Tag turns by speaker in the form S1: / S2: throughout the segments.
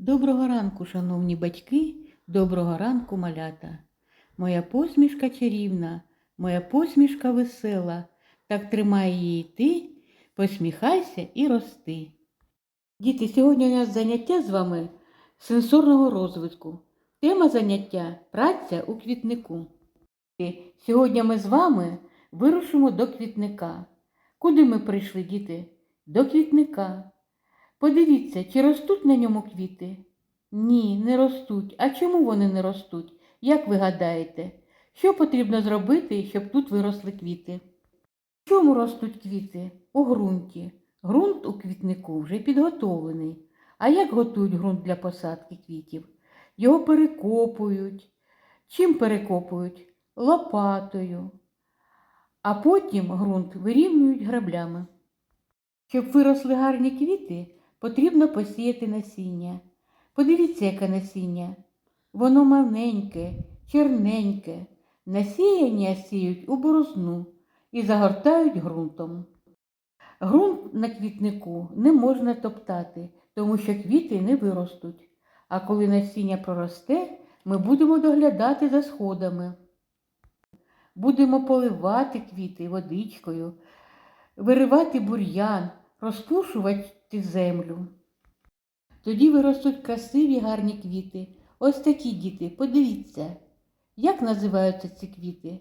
S1: Доброго ранку, шановні батьки, доброго ранку, малята. Моя посмішка чарівна, моя посмішка весела, так тримай її ти, посміхайся і рости. Діти, сьогодні у нас заняття з вами сенсорного розвитку. Тема заняття праця у квітнику. Сьогодні ми з вами вирушимо до квітника. Куди ми прийшли, діти? До квітника. Подивіться, чи ростуть на ньому квіти? Ні, не ростуть. А чому вони не ростуть? Як ви гадаєте? Що потрібно зробити, щоб тут виросли квіти? В чому ростуть квіти? У ґрунті. Ґрунт у квітнику вже підготовлений. А як готують ґрунт для посадки квітів? Його перекопують. Чим перекопують? Лопатою. А потім ґрунт вирівнюють граблями. Щоб виросли гарні квіти, потрібно посіяти насіння. Подивіться, яке насіння. Воно маленьке, черненьке. Насіяння сіють у борозну і загортають ґрунтом. Ґрунт на квітнику не можна топтати, тому що квіти не виростуть. А коли насіння проросте, ми будемо доглядати за сходами. Будемо поливати квіти водичкою, виривати бур'ян, розпушувати землю. Тоді виростуть красиві гарні квіти. Ось такі діти, подивіться, як називаються ці квіти.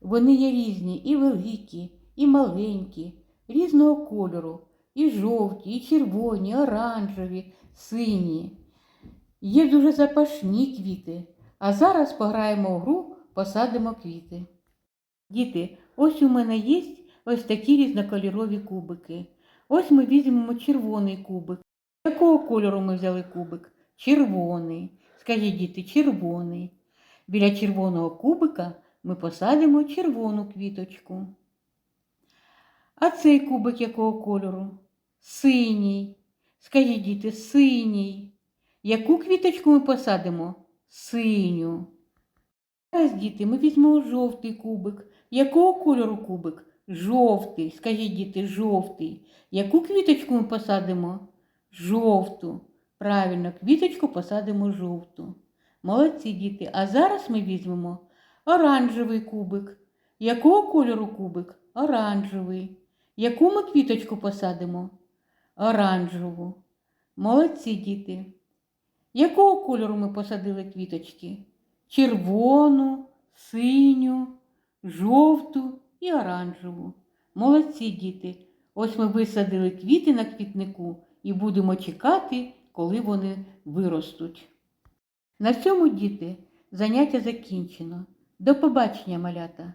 S1: Вони є різні і великі, і маленькі, різного кольору, і жовті, і червоні, оранжеві, сині. Є дуже запашні квіти, а зараз пограємо в гру, посадимо квіти. Діти, ось у мене є ось такі різнокольорові кубики. Ось ми візьмемо червоний кубик. Якого кольору ми взяли кубик? Червоний. Скажіть, діти, червоний. Біля червоного кубика ми посадимо червону квіточку. А цей кубик якого кольору? Синій. Скажіть, діти, синій. Яку квіточку ми посадимо? Синю. Зараз, діти, ми візьмемо жовтий кубик. Якого кольору кубик? Жовтий. Скажіть, діти, жовтий. Яку квіточку ми посадимо? Жовту. Правильно, квіточку посадимо жовту. Молодці діти. А зараз ми візьмемо оранжевий кубик. Якого кольору кубик? Оранжевий. Яку ми квіточку посадимо? Оранжеву. Молодці діти. Якого кольору ми посадили квіточки? Червону, синю, жовту і оранжеву. Молодці діти. Ось ми висадили квіти на квітнику і будемо чекати, коли вони виростуть. На цьому, діти, заняття закінчено. До побачення, малята!